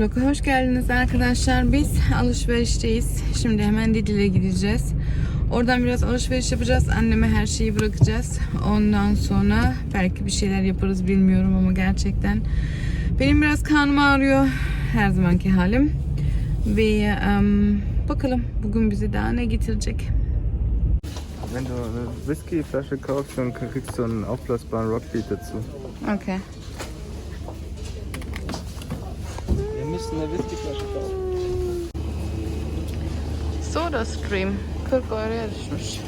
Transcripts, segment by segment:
Vlog'a hoş geldiniz arkadaşlar. Biz alışverişteyiz. Şimdi hemen Lidl'e gideceğiz. Oradan biraz alışveriş yapacağız. Anneme her şeyi bırakacağız. Ondan sonra belki bir şeyler yaparız bilmiyorum ama gerçekten benim biraz karnım ağrıyor. Her zamanki halim. Ve em, bakalım bugün bizi daha ne getirecek. Wenn du eine Whiskyflasche kaufst, dann kriegst du einen aufblasbaren Rockbeat dazu. Okay. Eine Whiskyflasche kaufen. Soda Stream. 40 Euro'ya düşmüş.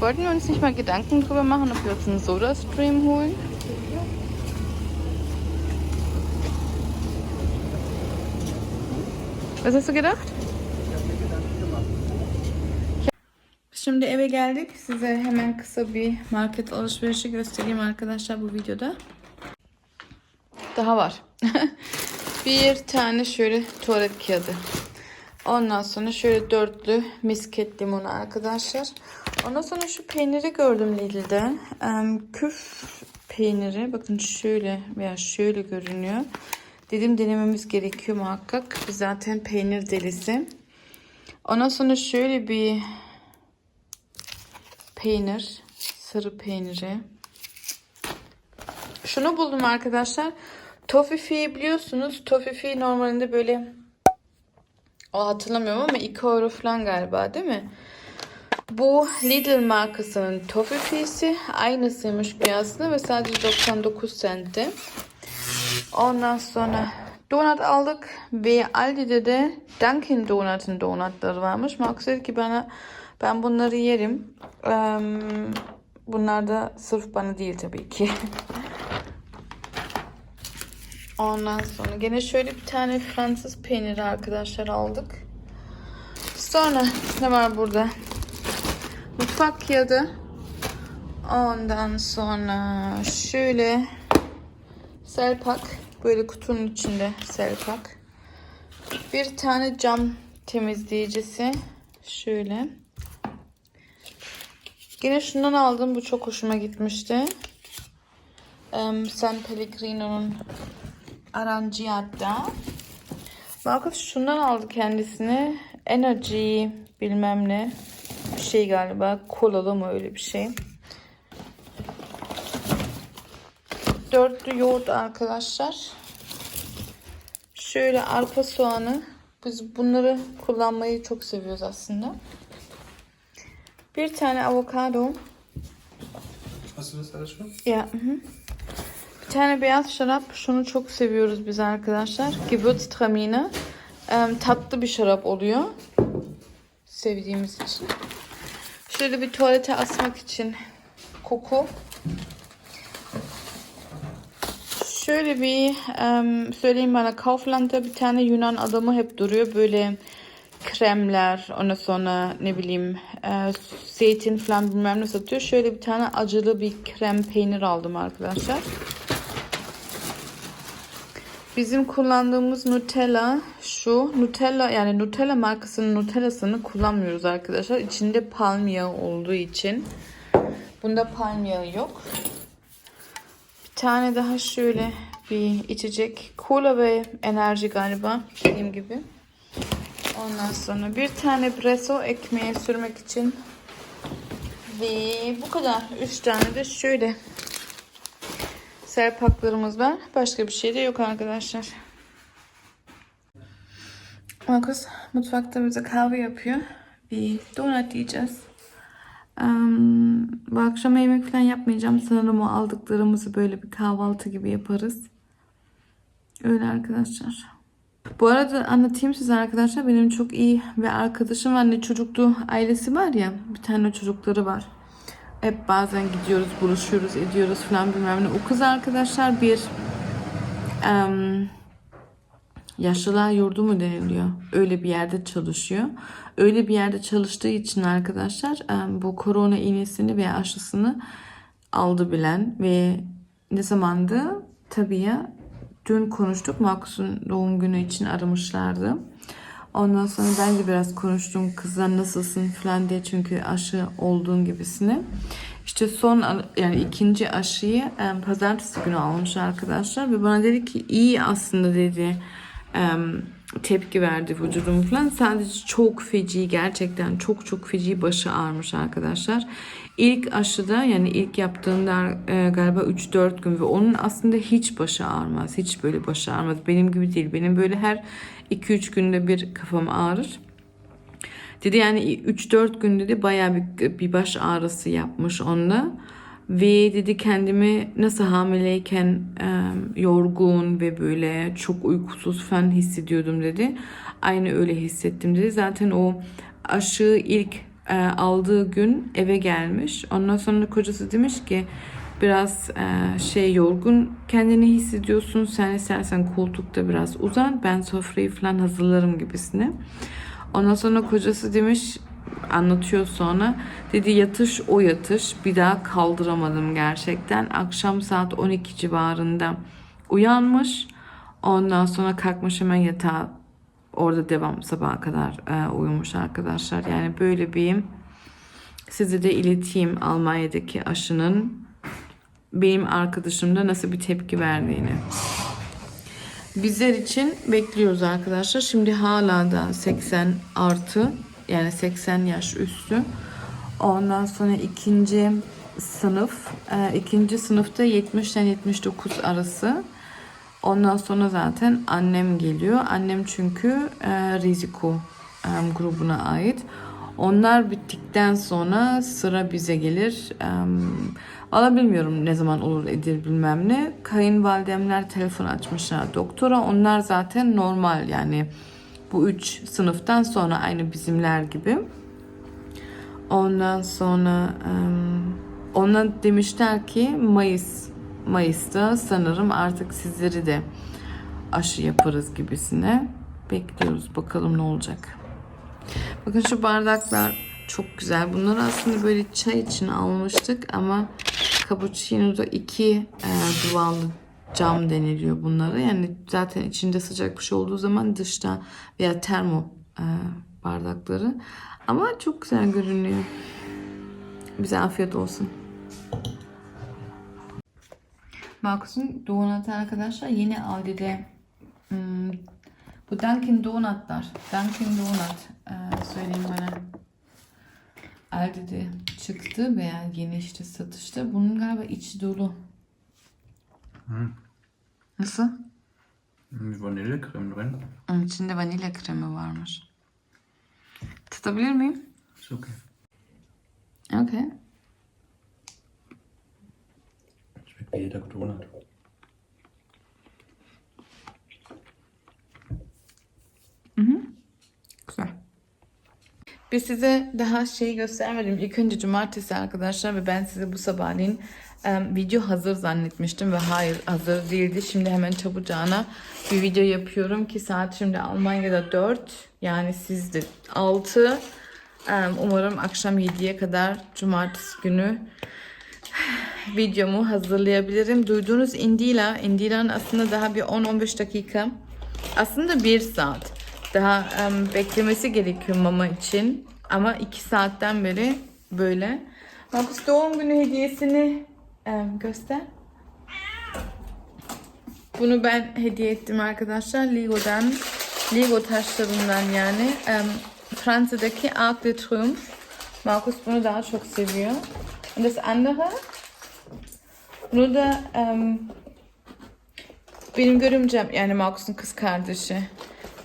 Wollten wir uns nicht mal Gedanken drüber machen, ob wir uns einen Soda Stream holen? Was hast du gedacht? Şimdi eve geldik. Size hemen kısa bir market alışverişi göstereyim arkadaşlar bu videoda. Daha var. Bir tane şöyle tuvalet kağıdı. Ondan sonra şöyle dörtlü misket limonu arkadaşlar. Ondan sonra şu peyniri gördüm Lidl'de. Em, küf peyniri. Bakın şöyle veya şöyle görünüyor. Dedim denememiz gerekiyor muhakkak. Biz zaten peynir delisi. Ondan sonra şöyle bir peynir. Sarı peyniri. Şunu buldum arkadaşlar. Tofifi biliyorsunuz. Tofifi normalinde böyle o hatırlamıyorum ama 2 euro falan galiba değil mi? Bu Lidl markasının Toffifee'si aynısıymış bir aslında ve sadece 99 centti. Ondan sonra donut aldık ve Aldi'de de Dunkin Donut'ın donutları varmış. Max dedi ki bana ben bunları yerim. Bunlar da sırf bana değil tabii ki. Ondan sonra gene şöyle bir tane Fransız peyniri arkadaşlar aldık. Sonra ne var burada? Mutfak kağıdı. Ondan sonra şöyle selpak. Böyle kutunun içinde selpak. Bir tane cam temizleyicisi. Şöyle. Yine şundan aldım. Bu çok hoşuma gitmişti. Em, San Pellegrino'nun Aranciata. Marcus şundan aldı kendisine. Energy bilmem ne. Bir şey galiba. Kolalı mı öyle bir şey. Dörtlü yoğurt arkadaşlar. Şöyle arpa soğanı. Biz bunları kullanmayı çok seviyoruz aslında. Bir tane avokado. Hast du das alles schon? Ya. hı hı. Bir tane beyaz şarap. Şunu çok seviyoruz biz arkadaşlar. Gewürztraminer. Em, tatlı bir şarap oluyor. Sevdiğimiz için. Şöyle bir tuvalete asmak için koku. Şöyle bir em, söyleyeyim bana Kaufland'da bir tane Yunan adamı hep duruyor. Böyle kremler, ondan sonra ne bileyim e, zeytin falan bilmem ne satıyor. Şöyle bir tane acılı bir krem peynir aldım arkadaşlar. Bizim kullandığımız Nutella şu. Nutella yani Nutella markasının Nutella'sını kullanmıyoruz arkadaşlar. İçinde palm olduğu için. Bunda palm yok. Bir tane daha şöyle bir içecek. Cola ve enerji galiba. Dediğim gibi. Ondan sonra bir tane presso ekmeğe sürmek için. Ve bu kadar. Üç tane de şöyle serpaklarımız var. Başka bir şey de yok arkadaşlar. Markus mutfakta bize kahve yapıyor. Bir donut yiyeceğiz. Em, bu akşam yemek falan yapmayacağım. Sanırım o aldıklarımızı böyle bir kahvaltı gibi yaparız. Öyle arkadaşlar. Bu arada anlatayım size arkadaşlar. Benim çok iyi ve arkadaşım var. Ne çocuklu ailesi var ya. Bir tane çocukları var. Hep bazen gidiyoruz, buluşuyoruz, ediyoruz falan bilmem ne. O kız arkadaşlar bir em, yaşlılar yurdu mu deniliyor? Öyle bir yerde çalışıyor. Öyle bir yerde çalıştığı için arkadaşlar em, bu korona iğnesini ve aşısını aldı bilen ve ne zamandı? Tabii ya dün konuştuk. Markus'un doğum günü için aramışlardı. Ondan sonra ben de biraz konuştum kızlar nasılsın falan diye çünkü aşı olduğun gibisine. İşte son yani ikinci aşıyı e, pazartesi günü almış arkadaşlar ve bana dedi ki iyi aslında dedi e, tepki verdi vücudum falan. Sadece çok feci gerçekten çok çok feci başı ağrımış arkadaşlar. İlk aşıda yani ilk yaptığında e, galiba 3-4 gün ve onun aslında hiç başı ağrımaz. Hiç böyle başı ağrımaz. Benim gibi değil. Benim böyle her 2-3 günde bir kafam ağrır. Dedi yani 3-4 gün dedi bayağı bir, bir baş ağrısı yapmış onda. Ve dedi kendimi nasıl hamileyken e, yorgun ve böyle çok uykusuz falan hissediyordum dedi. Aynı öyle hissettim dedi. Zaten o aşı ilk e, aldığı gün eve gelmiş. Ondan sonra kocası demiş ki biraz e, şey yorgun kendini hissediyorsun. Sen istersen koltukta biraz uzan. Ben sofrayı falan hazırlarım gibisine. Ondan sonra kocası demiş anlatıyor sonra. Dedi yatış o yatış. Bir daha kaldıramadım gerçekten. Akşam saat 12 civarında uyanmış. Ondan sonra kalkmış hemen yatağa orada devam sabaha kadar e, uyumuş arkadaşlar. Yani böyle bir size de ileteyim Almanya'daki aşının benim arkadaşımda nasıl bir tepki verdiğini. Bizler için bekliyoruz arkadaşlar. Şimdi hala da 80 artı yani 80 yaş üstü. Ondan sonra ikinci sınıf. e, ikinci sınıfta 70 ile 79 arası. Ondan sonra zaten annem geliyor. Annem çünkü e, riziko e, grubuna ait. Onlar bittikten sonra sıra bize gelir. E, Valla bilmiyorum ne zaman olur edir bilmem ne. Kayınvalidemler telefon açmışlar doktora. Onlar zaten normal yani bu üç sınıftan sonra aynı bizimler gibi. Ondan sonra ona demişler ki Mayıs Mayıs'ta sanırım artık sizleri de aşı yaparız gibisine. Bekliyoruz bakalım ne olacak. Bakın şu bardaklar çok güzel. Bunları aslında böyle çay için almıştık ama cappuccino'da iki e, duvarlı cam deniliyor bunlara. Yani zaten içinde sıcak bir şey olduğu zaman dışta veya termo e, bardakları. Ama çok güzel görünüyor. Bize afiyet olsun. Markus'un donatı arkadaşlar yeni Aldi'de hmm, bu Dunkin Donut'lar. Dunkin Donut e, söyleyeyim bana. Aldi'de çıktı veya yeni işte satışta. Bunun galiba içi dolu. Nasıl? Mit Vanillecreme drin. Onun içinde vanilya kremi varmış. Tatabilir miyim? Ist okay. Okay. Schmeckt wie jeder Donut. Güzel. Biz size daha şey göstermedim. İlk önce cumartesi arkadaşlar ve ben size bu sabahleyin em, video hazır zannetmiştim ve hayır hazır değildi. Şimdi hemen çabucağına bir video yapıyorum ki saat şimdi Almanya'da 4 yani sizde 6. Em, umarım akşam 7'ye kadar cumartesi günü videomu hazırlayabilirim. Duyduğunuz Indila, Indila'nın aslında daha bir 10-15 dakika aslında bir saat daha em, beklemesi gerekiyor mama için. Ama iki saatten beri böyle. Markus doğum günü hediyesini em, göster. Bunu ben hediye ettim arkadaşlar. Lego'dan. Lego taşlarından yani. Em, Fransa'daki Arc de Triomphe. Markus bunu daha çok seviyor. Und das andere bunu da em, benim görümcem yani Markus'un kız kardeşi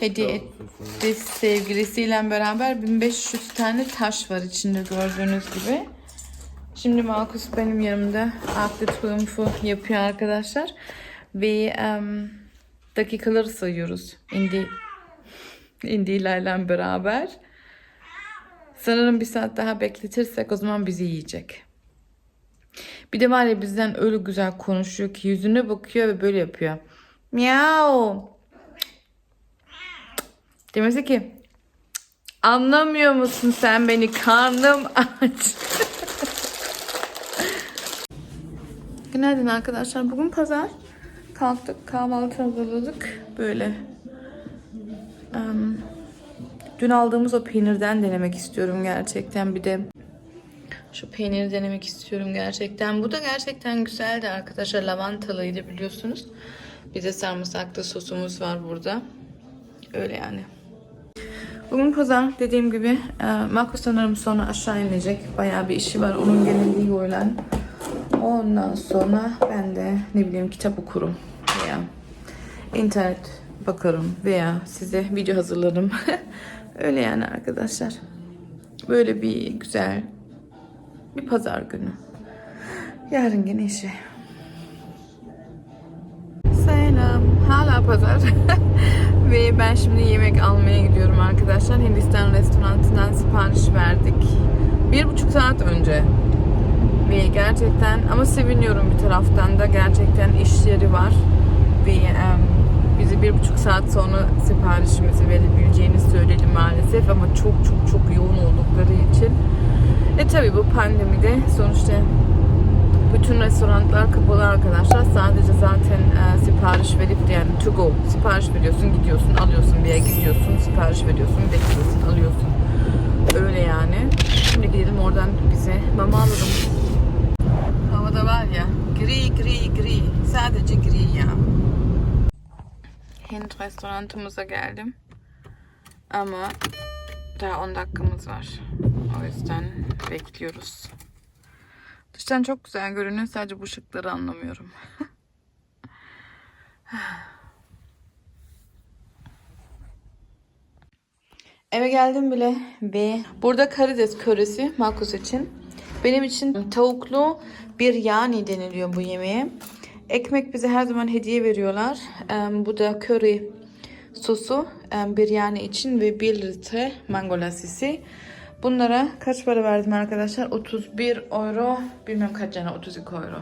hediye etti sevgilisiyle beraber 1500 tane taş var içinde gördüğünüz gibi. Şimdi Markus benim yanımda de Triomphe'u yapıyor arkadaşlar. Ve em, dakikaları sayıyoruz. Indi Indi'lerle beraber. Sanırım bir saat daha bekletirsek o zaman bizi yiyecek. Bir de var ya bizden öyle güzel konuşuyor ki yüzüne bakıyor ve böyle yapıyor. Miau. Demesi ki anlamıyor musun sen beni karnım aç. Günaydın arkadaşlar. Bugün pazar. Kalktık kahvaltı hazırladık. Böyle. em, dün aldığımız o peynirden denemek istiyorum gerçekten. Bir de Şu peyniri denemek istiyorum gerçekten. Bu da gerçekten güzeldi arkadaşlar. Lavantalıydı biliyorsunuz. Bir de sarımsaklı sosumuz var burada. Öyle yani. Bugün pazar dediğim gibi e, Marco sanırım sonra aşağı inecek. Bayağı bir işi var. Onun geldiği öğlen. Ondan sonra ben de ne bileyim kitap okurum veya internet bakarım veya size video hazırlarım. Öyle yani arkadaşlar. Böyle bir güzel bir pazar günü. Yarın yine işe. Selam. Hala pazar. Ve ben şimdi yemek almaya gidiyorum arkadaşlar. Hindistan restoranından sipariş verdik. Bir buçuk saat önce. Ve gerçekten ama seviniyorum bir taraftan da gerçekten iş yeri var. Ve bizi bir buçuk saat sonra siparişimizi verebileceğini söyledi maalesef ama çok çok çok yoğun oldukları için. E tabi bu pandemide sonuçta bütün restoranlar kapalı arkadaşlar. Sadece zaten e, sipariş verip yani to go sipariş veriyorsun, gidiyorsun, alıyorsun bir yere gidiyorsun, sipariş veriyorsun, bekliyorsun, alıyorsun. Öyle yani. Şimdi gidelim oradan bize mama alalım. Havada var ya gri gri gri. Sadece gri ya. Hint restoranımıza geldim. Ama daha 10 dakikamız var. O yüzden bekliyoruz. Dıştan çok güzel görünüyor. Sadece bu ışıkları anlamıyorum. Eve geldim bile ve burada karides köresi Markus için. Benim için tavuklu bir yani deniliyor bu yemeğe. Ekmek bize her zaman hediye veriyorlar. Bu da köri sosu bir yani için ve 1 litre mango lasisi. Bunlara kaç para verdim arkadaşlar? 31 euro. Bilmem kaç yani 32 euro.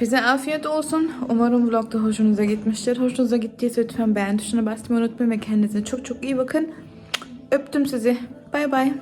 Bize afiyet olsun. Umarım vlogda hoşunuza gitmiştir. Hoşunuza gittiyse lütfen beğen tuşuna basmayı unutmayın ve kendinize çok çok iyi bakın. Öptüm sizi. Bay bay.